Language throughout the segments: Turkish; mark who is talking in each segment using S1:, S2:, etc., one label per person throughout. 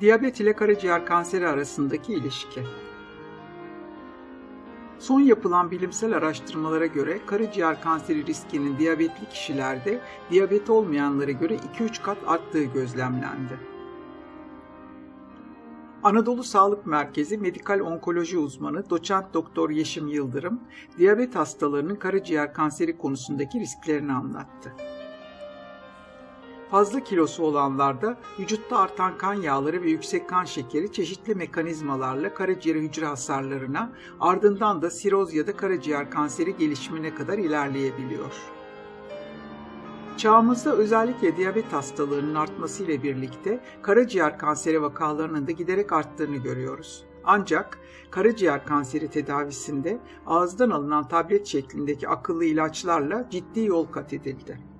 S1: Diyabet ile karaciğer kanseri arasındaki ilişki. Son yapılan bilimsel araştırmalara göre karaciğer kanseri riskinin diyabetli kişilerde diyabet olmayanlara göre 2-3 kat arttığı gözlemlendi. Anadolu Sağlık Merkezi Medikal Onkoloji uzmanı doçent doktor Yeşim Yıldırım, diyabet hastalarının karaciğer kanseri konusundaki risklerini anlattı. Fazla kilosu olanlarda vücutta artan kan yağları ve yüksek kan şekeri çeşitli mekanizmalarla karaciğer hücre hasarlarına, ardından da siroz ya da karaciğer kanseri gelişimine kadar ilerleyebiliyor. Çağımızda özellikle diyabet hastalığının artmasıyla birlikte karaciğer kanseri vakalarının da giderek arttığını görüyoruz. Ancak karaciğer kanseri tedavisinde ağızdan alınan tablet şeklindeki akıllı ilaçlarla ciddi yol kat edildi.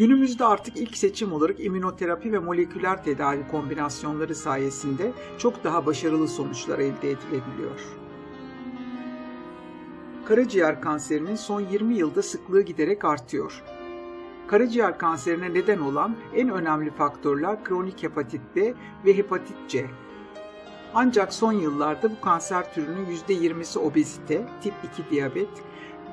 S1: Günümüzde artık ilk seçim olarak immünoterapi ve moleküler tedavi kombinasyonları sayesinde çok daha başarılı sonuçlar elde edilebiliyor. Karaciğer kanserinin son 20 yılda sıklığı giderek artıyor. Karaciğer kanserine neden olan en önemli faktörler kronik hepatit B ve hepatit C. Ancak son yıllarda bu kanser türünün %20'si obezite, tip 2 diyabet,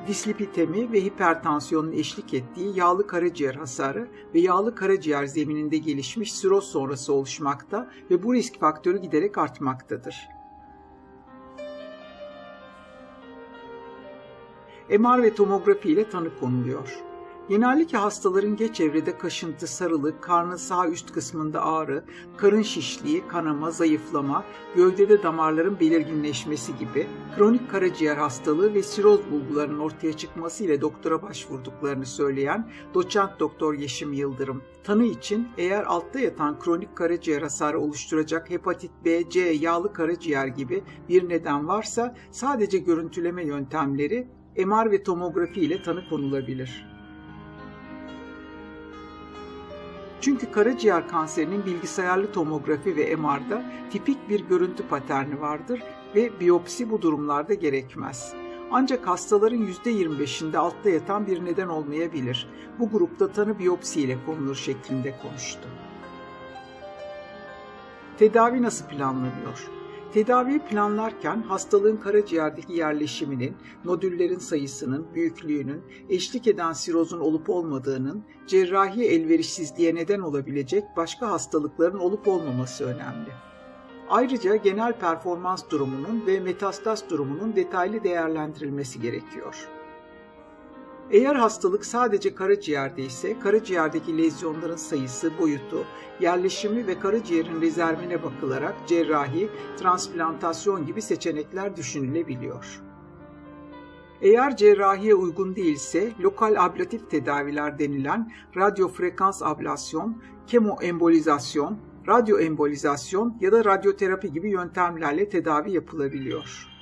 S1: dislipidemi ve hipertansiyonun eşlik ettiği yağlı karaciğer hasarı ve yağlı karaciğer zemininde gelişmiş siroz sonrası oluşmakta ve bu risk faktörü giderek artmaktadır. MR ve tomografi ile tanı konuluyor. Genellikle hastaların geç evrede kaşıntı, sarılık, karnın sağ üst kısmında ağrı, karın şişliği, kanama, zayıflama, gövdede damarların belirginleşmesi gibi kronik karaciğer hastalığı ve siroz bulgularının ortaya çıkması ile doktora başvurduklarını söyleyen doçent doktor Yeşim Yıldırım. Tanı için eğer altta yatan kronik karaciğer hasarı oluşturacak hepatit B, C, yağlı karaciğer gibi bir neden varsa sadece görüntüleme yöntemleri MR ve tomografi ile tanı konulabilir. Çünkü karaciğer kanserinin bilgisayarlı tomografi ve MR'da tipik bir görüntü paterni vardır ve biyopsi bu durumlarda gerekmez. Ancak hastaların %25'inde altta yatan bir neden olmayabilir. Bu grupta tanı biyopsi ile konulur şeklinde konuştu. Tedavi nasıl planlanıyor? Tedaviyi planlarken hastalığın karaciğerdeki yerleşiminin, nodüllerin sayısının, büyüklüğünün, eşlik eden sirozun olup olmadığının, cerrahi elverişsizliğe neden olabilecek başka hastalıkların olup olmaması önemli. Ayrıca genel performans durumunun ve metastaz durumunun detaylı değerlendirilmesi gerekiyor. Eğer hastalık sadece karaciğerde ise karaciğerdeki lezyonların sayısı, boyutu, yerleşimi ve karaciğerin rezervine bakılarak cerrahi, transplantasyon gibi seçenekler düşünülebiliyor. Eğer cerrahiye uygun değilse lokal ablatif tedaviler denilen radyofrekans ablasyon, kemoembolizasyon, radyoembolizasyon ya da radyoterapi gibi yöntemlerle tedavi yapılabiliyor.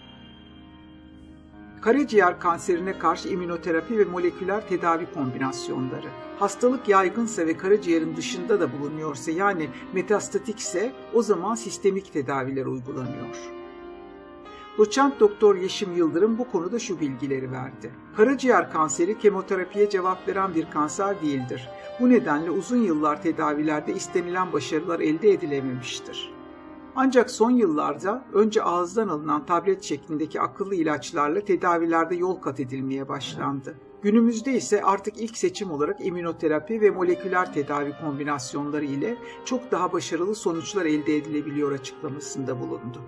S1: Karaciğer kanserine karşı immünoterapi ve moleküler tedavi kombinasyonları. Hastalık yaygınsa ve karaciğerin dışında da bulunuyorsa yani metastatikse o zaman sistemik tedaviler uygulanıyor. Doçent Doktor Yeşim Yıldırım bu konuda şu bilgileri verdi. Karaciğer kanseri kemoterapiye cevap veren bir kanser değildir. Bu nedenle uzun yıllar tedavilerde istenilen başarılar elde edilememiştir. Ancak son yıllarda önce ağızdan alınan tablet şeklindeki akıllı ilaçlarla tedavilerde yol kat edilmeye başlandı. Günümüzde ise artık ilk seçim olarak immünoterapi ve moleküler tedavi kombinasyonları ile çok daha başarılı sonuçlar elde edilebiliyor açıklamasında bulundu.